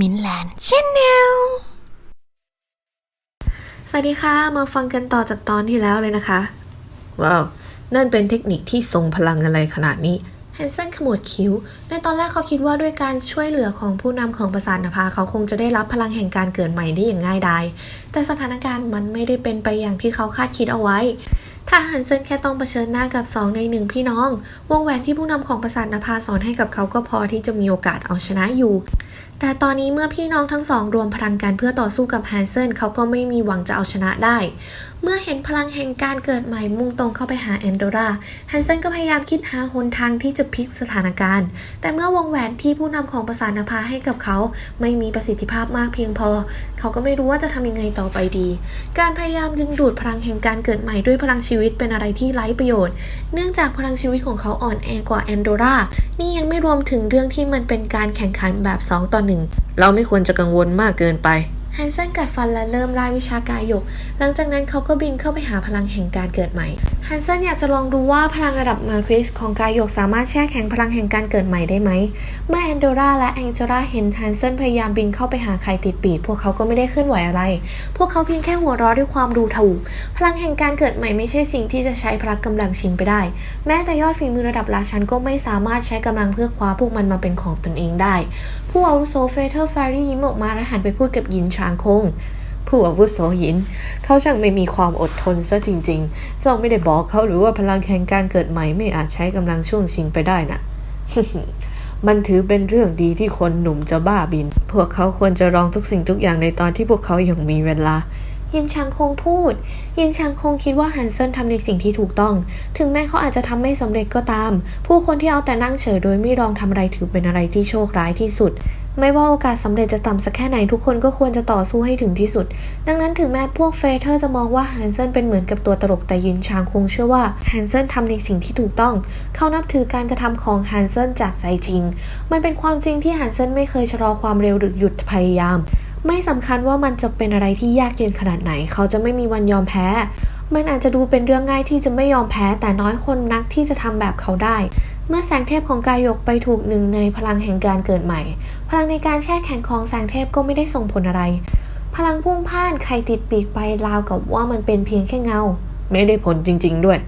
มินแลนด์ชแนลสวัสดีค่ะ มาฟังกันต่อจากตอนที่แล้วเลยนะคะ ว้าว นั่นเป็นเทคนิคที่ทรงพลังอะไรขนาดนี้แฮนเซนขมวดคิ้ว ในตอนแรกเขาคิดว่าด้วยการช่วยเหลือของผู้นำของประสาทนภาเขาคงจะได้รับพลังแห่งการเกิดใหม่ได้อย่างง่ายดาย แต่สถานการณ์มันไม่ได้เป็นไปอย่างที่เขาคาดคิดเอาไว้ถ้าฮันเซนแค่ต้องเผชิญหน้ากับ 2 ในหนึ่งพี่น้อง วงแหวนที่ผู้นำของประสาทนภาสอนให้กับเขาก็พอที่จะมีโอกาสเอาชนะอยู่ แต่ตอนนี้เมื่อพี่น้องทั้งสองรวมพลังกันเพื่อต่อสู้กับแฮนเซนเขาก็ไม่มีหวังจะเอาชนะได้ เมื่อเห็นพลังแห่งการเกิดใหม่มุ่งตรงเข้าไปหาแอนโดราแฮนเซนก็พยายามคิดหาหนทางที่จะพลิกสถานการณ์ แต่เมื่อวงแหวนที่ผู้นำของประสานภาให้กับเขา ไม่มีประสิทธิภาพมากเพียงพอ เขาก็ไม่รู้ว่าจะทำยังไงต่อไปดี การพยายามดึงดูดพลังแห่งการเกิดใหม่ด้วยพลังชีวิตเป็นอะไรที่ไร้ประโยชน์ เนื่องจากพลังชีวิตของเขาอ่อนแอกว่าแอนโดรานี่ยังไม่รวมถึงเรื่องที่มันเป็นการแข่งขันแบบ2ต่อ 1 เราไม่ควรจะกังวลมากเกินไปแฮนเซนกัดฟันและเริ่มไล่วิชากายหยก หลังจากนั้นเขาก็บินเข้าไปหาพลังแห่งการเกิดใหม่แฮนเซนอยากจะลองดูว่าพลังระดับมาคริสของกายหยกสามารถแช่แข็งพลังแห่งการเกิดใหม่ได้ไหม เมื่อแอนโดราและแองเจล่าเห็นแฮนเซนพยายามบินเข้าไปหาใครติดปีกพวกเขาก็ไม่ได้เคลื่อนไหวอะไร พวกเขาเพียงแค่หัวเราะด้วยความดูถูก พลังแห่งการเกิดใหม่ไม่ใช่สิ่งที่จะใช้พลังกำลังชิงไปได้ แม้แต่ยอดฝีมือระดับราชันก็ไม่สามารถใช้กำลังเพื่อคว้าพวกมันมาเป็นของตนเองได้ผู้อาวุโสเฟเธอร์แฟรียิ้มออกมาและหันไปพูดกับยินชางคง ผู้อาวุโสหยิน เขาช่างไม่มีความอดทนซะจริง ๆ เจ้าไม่ได้บอกเขาหรือว่าพลังแห่งการเกิดใหม่ไม่อาจใช้กำลังช่วงชิงไปได้นะมันถือเป็นเรื่องดีที่คนหนุ่มจะบ้าบิน พวกเขาควรจะลองทุกสิ่งทุกอย่างในตอนที่พวกเขายังมีเวลา ยินชางคงพูด ยินชางคงคิดว่าฮันเซินทำในสิ่งที่ถูกต้อง ถึงแม้เขาอาจจะทำไม่สำเร็จก็ตาม ผู้คนที่เอาแต่นั่งเฉยโดยไม่ลองทำอะไรถือเป็นอะไรที่โชคร้ายที่สุด ไม่ว่าโอกาสสำเร็จจะต่ำสักแค่ไหนทุกคนก็ควรจะต่อสู้ให้ถึงที่สุด ดังนั้นถึงแม้พวกเฟเธอร์จะมองว่าฮันเซนเป็นเหมือนกับตัวตลกแต่ยินชางคงเชื่อว่าฮันเซนทำในสิ่งที่ถูกต้อง เขานับถือการกระทำของฮันเซนจากใจจริง มันเป็นความจริงที่ฮันเซนไม่เคยชะลอความเร็วหรือหยุดพยายาม ไม่สำคัญว่ามันจะเป็นอะไรที่ยากเย็นขนาดไหน เขาจะไม่มีวันยอมแพ้ มันอาจจะดูเป็นเรื่องง่ายที่จะไม่ยอมแพ้ แต่น้อยคนนักที่จะทำแบบเขาได้ เมื่อแสงเทพของกายกไปถูกหนึ่งในพลังแห่งการเกิดใหม่ พลังในการแช่แข็งของแสงเทพก็ไม่ได้ส่งผลอะไร พลังพุ่งพ่านใครติดปีกไปราวกับว่ามันเป็นเพียงแค่เงา ไม่ได้ผลจริง ๆ ด้วย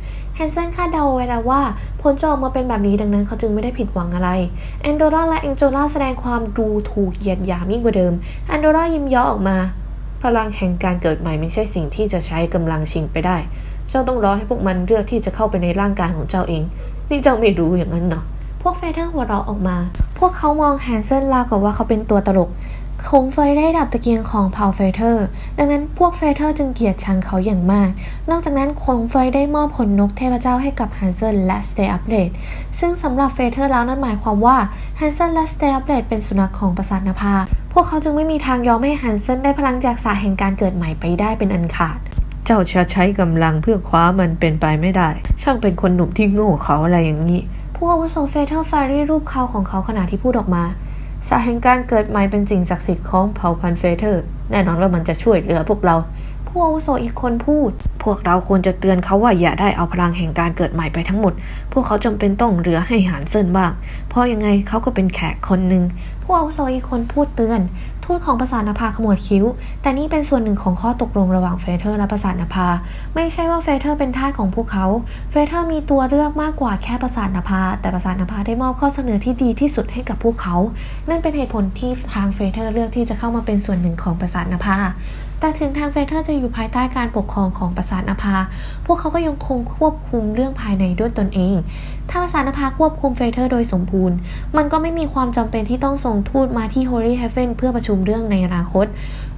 ฮนเซนคาดเดาไว้แล้วว่า ผลจะออกมาเป็นแบบนี้ดังนั้นเขาจึงไม่ได้ผิดหวังอะไรแอนโดราและเองโจล่าแสดงความดูถูกเหยียดหยามยิ่งกว่าเดิมแอนโดรายิ้มย้อออกมา พลังแห่งการเกิดใหม่ไม่ใช่สิ่งที่จะใช้กำลังชิงไปได้ เจ้าต้องรอให้พวกมันเลือกที่จะเข้าไปในร่างกายของเจ้าเอง นี่เจ้าไม่รู้อย่างนั้นเนาะพวกเฟเธอร์หัวเราะออกมา พวกเขามองแฮนเซนราวกับว่าเขาเป็นตัวตลก คงเฟยได้ดับตะเกียงของเผ่าเฟเธอร์ ดังนั้นพวกเฟเธอร์จึงเกลียดชังเขาอย่างมาก นอกจากนั้นคงเฟยได้มอบขนนกเทพเจ้าให้กับฮันเซนและสเตย์อัปเดตซึ่งสำหรับเฟเธอร์แล้วนั่นหมายความว่าฮันเซนและสเตย์อัปเดตเป็นสุนัขของประสาทนภา พวกเขาจึงไม่มีทางยอมให้ฮันเซนได้พลังจากสาแห่งการเกิดใหม่ไปได้เป็นอันขาดเจ้าจะใช้กำลังเพื่อคว้ามันเป็นไปไม่ได้ ช่างเป็นคนหนุ่มที่โง่เขาอะไรอย่างนี้ ผู้อาวุโสเฟเธอร์ฟารีรูปเขาของเขาขณะที่พูดออกมา สาแห่งการเกิดใหม่เป็นสิ่งศักดิ์สิทธิ์ของเผ่าพันธุ์เฟเธอร์ แน่นอนว่ามันจะช่วยเหลือพวกเรา ผู้อาวุโสอีกคนพูด พวกเราควรจะเตือนเขาว่าอย่าได้เอาพลังแห่งการเกิดใหม่ไปทั้งหมด พวกเขาจำเป็นต้องเหลือให้หานเซินบ้าง เพราะยังไงเขาก็เป็นแขกคนหนึ่งผู้อาวุโสอีกคนพูดเตือน ทูตของประสาทนภาขมวดคิ้ว แต่นี่เป็นส่วนหนึ่งของข้อตกลงระหว่างเฟเธอร์และประสาทนภา ไม่ใช่ว่าเฟเธอร์เป็นทาสของพวกเขา เฟเธอร์มีตัวเลือกมากกว่าแค่ประสาทนภา แต่ประสาทนภาได้มอบข้อเสนอที่ดีที่สุดให้กับพวกเขา นั่นเป็นเหตุผลที่ทางเฟเธอร์เลือกที่จะเข้ามาเป็นส่วนหนึ่งของประสาทนภาแต่ถึงทางเฟเธอร์จะอยู่ภายใต้การปกครองของประสาทนภา พวกเขาก็ยังคงควบคุมเรื่องภายในด้วยตนเอง ถ้าประสาทนภาควบคุมเฟเธอร์โดยสมบูรณ์ มันก็ไม่มีความจำเป็นที่ต้องส่งทูตมาที่ Holy Heaven เพื่อประชุมเรื่องในอนาคต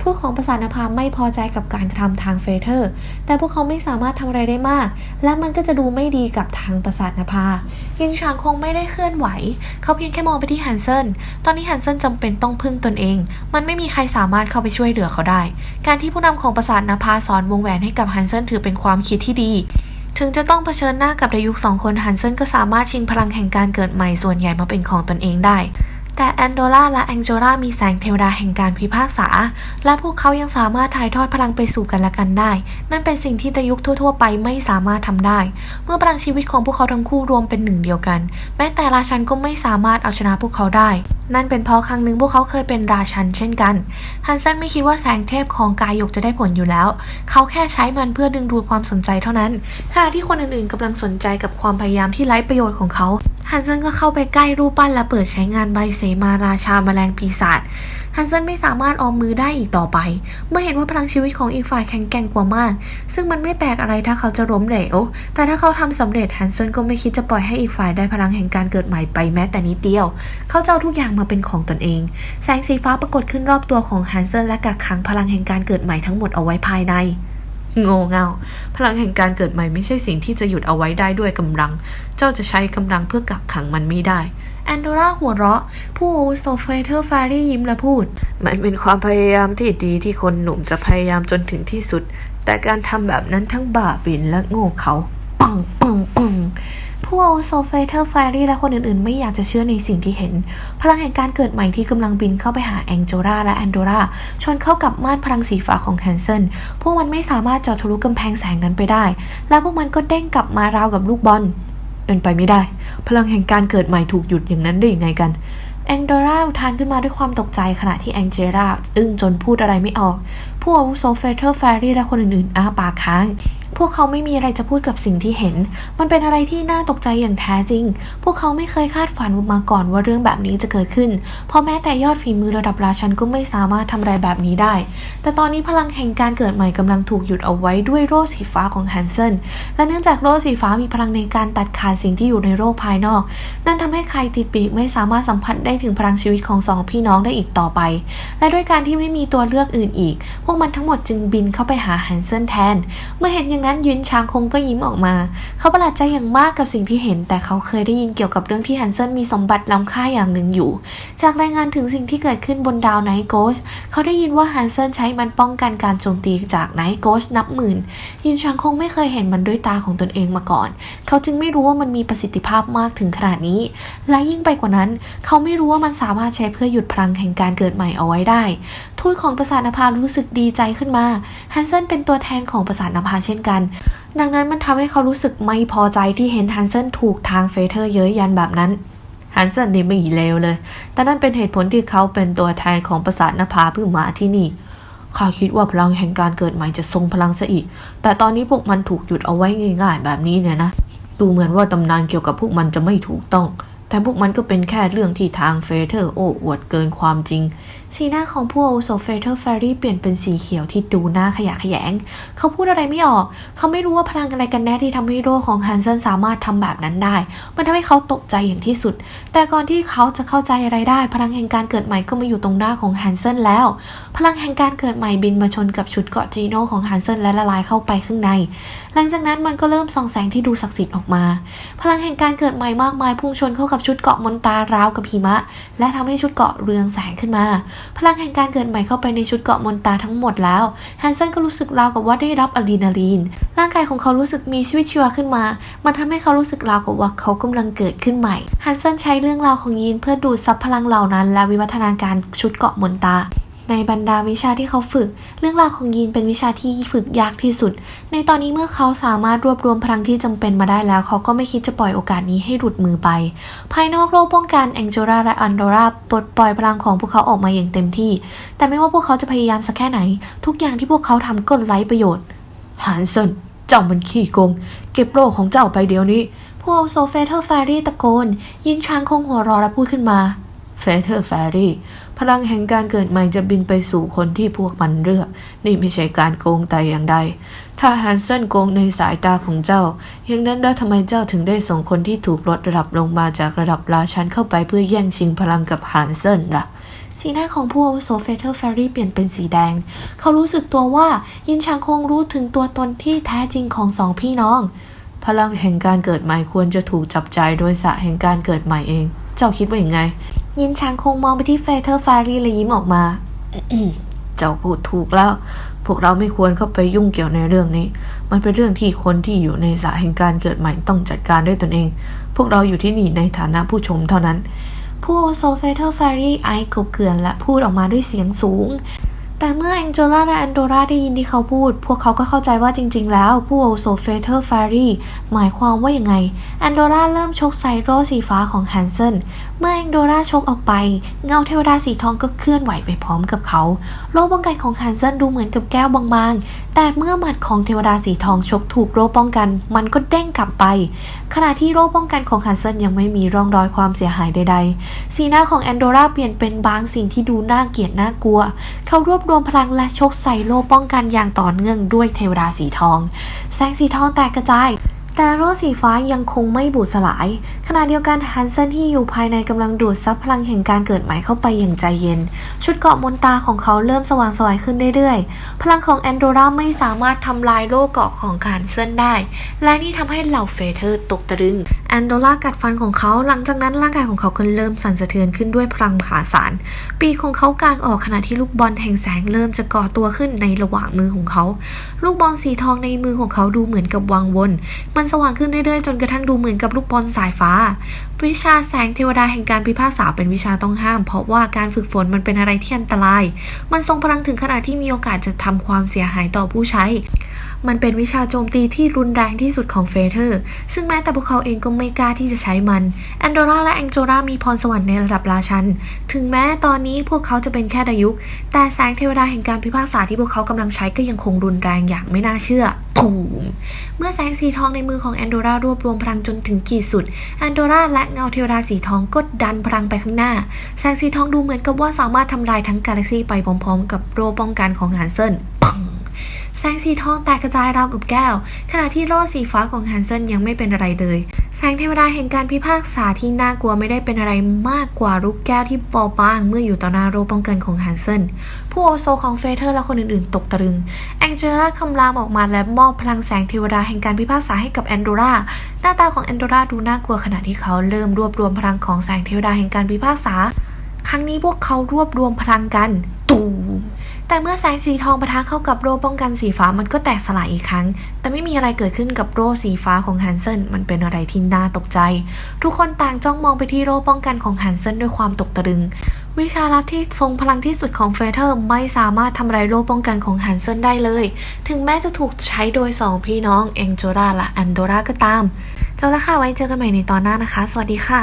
ทูตของประสานภาไม่พอใจกับการกระทำทางเฟเธอร์ แต่พวกเขาไม่สามารถทำอะไรได้มาก และมันก็จะดูไม่ดีกับทางประสานภายินชางคงไม่ได้เคลื่อนไหว เขาเพียงแค่มองไปที่ฮันเซนตอนนี้ฮันเซนจำเป็นต้องพึ่งตนเอง มันไม่มีใครสามารถเข้าไปช่วยเหลือเขาได้ การที่ผู้นำของประสานภาสอนวงแหวนให้กับฮันเซนถือเป็นความคิดที่ดี ถึงจะต้องเผชิญหน้ากับดายุคสองคนฮันเซนก็สามารถชิงพลังแห่งการเกิดใหม่ส่วนใหญ่มาเป็นของตนเองได้ แต่แอนโดล่าและแองโจล่ามีแสงเทวดาแห่งการพิพากษา และพวกเขายังสามารถถ่ายทอดพลังไปสู่กันและกันได้ นั่นเป็นสิ่งที่ในยุคทั่ว ๆ ไปไม่สามารถทำได้ เมื่อพลังชีวิตของพวกเขาทั้งคู่รวมเป็นหนึ่งเดียวกัน แม้แต่ราชันก็ไม่สามารถเอาชนะพวกเขาได้ นั่นเป็นเพราะครั้งหนึ่งพวกเขาเคยเป็นราชันเช่นกันฮันเซนไม่คิดว่าแสงเทพของกายยกจะได้ผลอยู่แล้ว เขาแค่ใช้มันเพื่อดึงดูดความสนใจเท่านั้นขณะที่คนอื่นๆกำลังสนใจกับความพยายามที่ไร้ประโยชน์ของเขา ฮันเซนก็เข้าไปใกล้รูปปั้นและเปิดใช้งานใบเสมาราชาแมลงปีศาจฮันเซนไม่สามารถออมมือได้อีกต่อไป เมื่อเห็นว่าพลังชีวิตของอีกฝ่ายแข็งแกร่งกว่ามาก ซึ่งมันไม่แปลกอะไรถ้าเขาจะล้มเหลว แต่ถ้าเขาทำสำเร็จฮันเซนก็ไม่คิดจะปล่อยให้อีกฝ่ายได้พลังแห่งการเกิดใหม่ไปแม้แต่นิดเดียว เขาจะเอาทุกอย่างมาเป็นของตนเอง แสงสีฟ้าปรากฏขึ้นรอบตัวของฮันเซนและกักขังพลังแห่งการเกิดใหม่ทั้งหมดเอาไว้ภายใน โง่เง่าพลังแห่งการเกิดใหม่ไม่ใช่สิ่งที่จะหยุดเอาไว้ได้ด้วยกำลัง เจ้าจะใช้กำลังเพื่อกักขังมันไม่ได้ แอนโดราหัวเราะ ผู้อาวุโซเฟเทอร์ฟารี่ยิ้มและพูด มันเป็นความพยายามที่ดีที่คนหนุ่มจะพยายามจนถึงที่สุด แต่การทำแบบนั้นทั้งบ้าบินและโง่เขา งปังปังผู้อาวุโซเฟเทอร์ฟรี่และคนอื่นๆ ไม่อยากจะเชื่อในสิ่งที่เห็น พลังแห่งการเกิดใหม่ที่กำลังบินเข้าไปหาแองโจราและแอนโดราชนเข้ากับม่านพลังสีฟ้าของแคนเซิลพวกมันไม่สามารถเจาะทะลุกำแพงแสงนั้นไปได้ และพวกมันก็เด้งกลับมาราวกับลูกบอล เป็นไปไม่ได้ พลังแห่งการเกิดใหม่ถูกหยุดอย่างนั้นได้ยังไงกันแองโดราอุทานขึ้นมาด้วยความตกใจขณะที่แองเจราอึ้งจนพูดอะไรไม่ออก ผู้อาวุโซเฟเทอร์แฟรี่และคนอื่นๆ อ้าปากค้าง พวกเขาไม่มีอะไรจะพูดกับสิ่งที่เห็น มันเป็นอะไรที่น่าตกใจอย่างแท้จริง พวกเขาไม่เคยคาดฝันมาก่อนว่าเรื่องแบบนี้จะเกิดขึ้น เพราะแม้แต่ยอดฝีมือระดับราชันก็ไม่สามารถทำอะไรแบบนี้ได้ แต่ตอนนี้พลังแห่งการเกิดใหม่กำลังถูกหยุดเอาไว้ด้วยโร่สีฟ้าของแฮนเซนและเนื่องจากโร่สีฟ้ามีพลังในการตัดขาดสิ่งที่อยู่ในโลกภายนอก นั่นทำให้ใครติดปีกไม่สามารถสัมผัสได้ถึงพลังชีวิตของสองพี่น้องได้อีกต่อไป และด้วยการที่ไม่มีตัวเลือกอื่นอีก พวกมันทั้งหมดจึงบินเข้าไปหาแฮนเซนแทน เมื่อเห็นอย่างนั้นยุนชางคงก็ยิ้มออกมา เขาประหลาดใจอย่างมากกับสิ่งที่เห็น แต่เขาเคยได้ยินเกี่ยวกับเรื่องที่แฮนเซนมีสมบัติล้ำค่าอย่างหนึ่งอยู่ จากรายงานถึงสิ่งที่เกิดขึ้นบนดาวไนท์โกสเขาได้ยินว่าแฮนเซนใช้มันป้องกันการโจมตีจากไนท์โกสนับหมื่นยินชางคงไม่เคยเห็นมันด้วยตาของตนเองมาก่อน เขาจึงไม่รู้ว่ามันมีประสิทธิภาพมากถึงขนาดนี้ และยิ่งไปกว่านั้น เขาไม่รู้ว่ามันสามารถใช้เพื่อหยุดพลังแห่งการเกิดใหม่เอาไว้ได้ ทูตของประสาทนภารู้สึกดีใจขึ้นมาแฮนเซนเป็นตัวแทนของประสาทนภาเช่นกันดังนั้นมันทำให้เขารู้สึกไม่พอใจที่เห็นฮันเซนถูกทางเฟเธอร์เย้ยยันแบบนั้นฮันเซนนี่ไม่เลวเลย แต่นั่นเป็นเหตุผลที่เขาเป็นตัวแทนของประสาทนภาเพิ่งมาที่นี่ข้าคิดว่าพลังแห่งการเกิดใหม่จะทรงพลังซะอีก แต่ตอนนี้พวกมันถูกหยุดเอาไว้ง่าย ๆ แบบนี้เนี่ยนะ ดูเหมือนว่าตำนานเกี่ยวกับพวกมันจะไม่ถูกต้อง แต่พวกมันก็เป็นแค่เรื่องที่ทางเฟเธอร์โอ้อวดเกินความจริง สีหน้าของผู้อาวุโสเฟเธอร์แฟรี่เปลี่ยนเป็นสีเขียวที่ดูน่าขยะแขยง เขาพูดอะไรไม่ออก เขาไม่รู้ว่าพลังอะไรกันแน่ที่ทำให้โรคของฮันเซนสามารถทำแบบนั้นได้ มันทำให้เขาตกใจอย่างที่สุด แต่ก่อนที่เขาจะเข้าใจอะไรได้ พลังแห่งการเกิดใหม่ก็มาอยู่ตรงหน้าของฮันเซนแล้ว พลังแห่งการเกิดใหม่บินมาชนกับชุดเกาะจีโน่ของฮันเซนและละลายเข้าไปข้างใน หลังจากนั้นมันก็เริ่มส่องแสงที่ดูศักดิ์สิทธิ์ออกมา พลังแห่งการเกิดใหม่มากมายพุ่งชนเข้ากับชุดเกาะมนตาราวกับหิมะ และทำให้ชุดเกาะเรืองแสงขึ้นมาพลังแห่งการเกิดใหม่เข้าไปในชุดเกาะมนตาทั้งหมดแล้วแฮนเซนก็รู้สึกราวกับว่าได้รับอะดรีนาลีน ร่างกายของเขารู้สึกมีชีวิตชีวาขึ้นมา มันทำให้เขารู้สึกราวกับว่าเขากำลังเกิดขึ้นใหม่แฮนเซนใช้เรื่องราวของยีนเพื่อดูดซับพลังเหล่านั้น และวิวัฒนาการชุดเกาะมนตา ในบรรดาวิชาที่เขาฝึก เรื่องราวของยีนเป็นวิชาที่ฝึกยากที่สุด ในตอนนี้เมื่อเขาสามารถรวบรวมพลังที่จำเป็นมาได้แล้ว เขาก็ไม่คิดจะปล่อยโอกาสนี้ให้หลุดมือไป ภายนอกโลกป้องกันแองเจราและอันโดราปลดปล่อยพลังของพวกเขาออกมาอย่างเต็มที่ แต่ไม่ว่าพวกเขาจะพยายามสักแค่ไหน ทุกอย่างที่พวกเขาทำก็ไร้ประโยชน์ฮันเซนเจ้ามันขี้โกง เก็บโลกของเจ้าไปเดี๋ยวนี้พวกโซเฟเทอร์แฟรี่ตะโกน ยินช้างคงหัวรอและพูดขึ้นมา เฟเธอร์แฟรี่พลังแห่งการเกิดใหม่จะบินไปสู่คนที่พวกมันเลือก นี่ไม่ใช่การโกงแต่อย่างใด ถ้าฮันเซนโกงในสายตาของเจ้า อย่างนั้นแล้วทำไมเจ้าถึงได้ส่งคนที่ถูกลดระดับลงมาจากระดับราชันเข้าไปเพื่อแย่งชิงพลังกับฮันเซนล่ะสีหน้าของผู้อาวุโสเฟเธอร์แฟรี่เปลี่ยนเป็นสีแดง เขารู้สึกตัวว่ายินชางคงรู้ถึงตัวตนที่แท้จริงของสองพี่น้อง พลังแห่งการเกิดใหม่ควรจะถูกจับจ่ายโดยสระแห่งการเกิดใหม่เอง เจ้าคิดว่าอย่างไง ยินชางคงมองไปที่เฟเธอร์แฟรี่และยิ้มออกมา เจ้าพูดถูกแล้ว พวกเราไม่ควรเข้าไปยุ่งเกี่ยวในเรื่องนี้ มันเป็นเรื่องที่คนที่อยู่ในสระแห่งการเกิดใหม่ต้องจัดการด้วยตนเอง พวกเราอยู่ที่นี่ในฐานะผู้ชมเท่านั้น ผู้โซเฟเทอร์แฟรี่ไอกบเกลื่อนและพูดออกมาด้วยเสียงสูงแต่เมื่อแองเจล่าและแอนโดราได้ยินที่เขาพูด พวกเขาก็เข้าใจว่าจริง ๆ แล้วผู้โอโซเฟเทอร์แฟรี่หมายความว่ายังไง แอนโดราเริ่มชกใส่โร่สีฟ้าของแฮนเซน เมื่อแองโดราชกออกไป เงาเทวดาสีทองก็เคลื่อนไหวไปพร้อมกับเขา โล่ป้องกันของแฮนเซนดูเหมือนกับแก้วบางๆ แต่เมื่อหมัดของเทวดาสีทองชกถูกโล่ป้องกัน มันก็เด้งกลับไป ขณะที่โล่ป้องกันของแฮนเซนยังไม่มีร่องรอยความเสียหายใดๆ สีหน้าของแอนโดราเปลี่ยนเป็นบางสิ่งที่ดูน่าเกลียดน่ากลัว เขารวบรวมพลังและชกใส่โล่ป้องกันอย่างต่อเนื่องด้วยเทวดาสีทอง แสงสีทองแตกกระจาย แต่โล่สีฟ้ายังคงไม่บูดสลาย ขณะเดียวกันฮันเซนที่อยู่ภายในกำลังดูดซับพลังแห่งการเกิดใหม่เข้าไปอย่างใจเย็น ชุดเกาะมนตาของเขาเริ่มสว่างสวายขึ้นเรื่อยๆ พลังของแอนโดราไม่สามารถทำลายโลกเกาะของฮันเซนได้ และนี่ทำให้เหล่าเฟเธอร์ตกตะลึง แอนโดรากัดฟันของเขา หลังจากนั้นร่างกายของเขาก็เริ่มสั่นสะเทือนขึ้นด้วยพลังมหาศาล ปีกของเขากางออกขณะที่ลูกบอลแห่งแสงเริ่มจะก่อตัวขึ้นในระหว่างมือของเขา ลูกบอลสีทองในมือของเขาดูเหมือนกับวังวน มันสว่างขึ้นเรื่อยๆ จนกระทั่งดูเหมือนกับลูกบอลสายฟ้า วิชาแสงเทวดาแห่งการพิพากษาเป็นวิชาต้องห้าม เพราะว่าการฝึกฝนมันเป็นอะไรที่อันตราย มันทรงพลังถึงขนาดที่มีโอกาสจะทำความเสียหายต่อผู้ใช้ มันเป็นวิชาโจมตีที่รุนแรงที่สุดของเฟเธอร์ ซึ่งแม้แต่พวกเขาเองก็ไม่กล้าที่จะใช้มัน แอนโดราและแองโจรามีพรสวรรค์ในระดับราชัน ถึงแม้ตอนนี้พวกเขาจะเป็นแค่ดายุคแต่แสงเทวดาแห่งการพิพากษาที่พวกเขากำลังใช้ก็ยังคงรุนแรงอย่างไม่น่าเชื่อตูมเมื่อแสงสีทองในมือของแอนโดรารวบรวมพลังจนถึงขีดสุด แอนโดราและเงาเทวดาสีทองก็ดันพลังไปข้างหน้า แสงสีทองดูเหมือนกับว่าสามารถทำลายทั้งกาแล็กซีไปพร้อมๆ กับโร่ป้องกันของฮันเซนปัง แสงสีทองแตกกระจายราวกับแก้ว ขณะที่โล่สีฟ้าของฮันเซนยังไม่เป็นอะไรเลย แสงเทวดาแห่งการพิพากษาที่น่ากลัวไม่ได้เป็นอะไรมากกว่าลูกแก้วที่เบาบางเมื่ออยู่ต่อหน้าโรป้องกันของฮันเซนผู้โอโซของเฟเธอร์และคนอื่นๆ ตกตะลึง แองเจล่าคำรามออกมาและมอบพลังแสงเทวดาแห่งการพิพากษาให้กับแอนโดรา หน้าตาของแอนโดราดูน่ากลัวขณะที่เขาเริ่มรวบรวมพลังของแสงเทวดาแห่งการพิพากษา ครั้งนี้พวกเขารวบรวมพลังกัน ตูม แต่เมื่อแสงสีทองปะทะเข้ากับโร่ป้องกันสีฟ้ามันก็แตกสลายอีกครั้ง แต่ไม่มีอะไรเกิดขึ้นกับโร่สีฟ้าของฮันเซนมันเป็นอะไรที่น่าตกใจ ทุกคนต่างจ้องมองไปที่โร่ป้องกันของฮันเซนด้วยความตกตะลึง วิชาลับที่ทรงพลังที่สุดของเฟเธอร์ไม่สามารถทำลายโล่ป้องกันของฮันเซนได้เลย ถึงแม้จะถูกใช้โดยสองพี่น้องเองโจราและอันโดราก็ตาม เจ้าละค่ะไว้เจอกันใหม่ในตอนหน้านะคะ สวัสดีค่ะ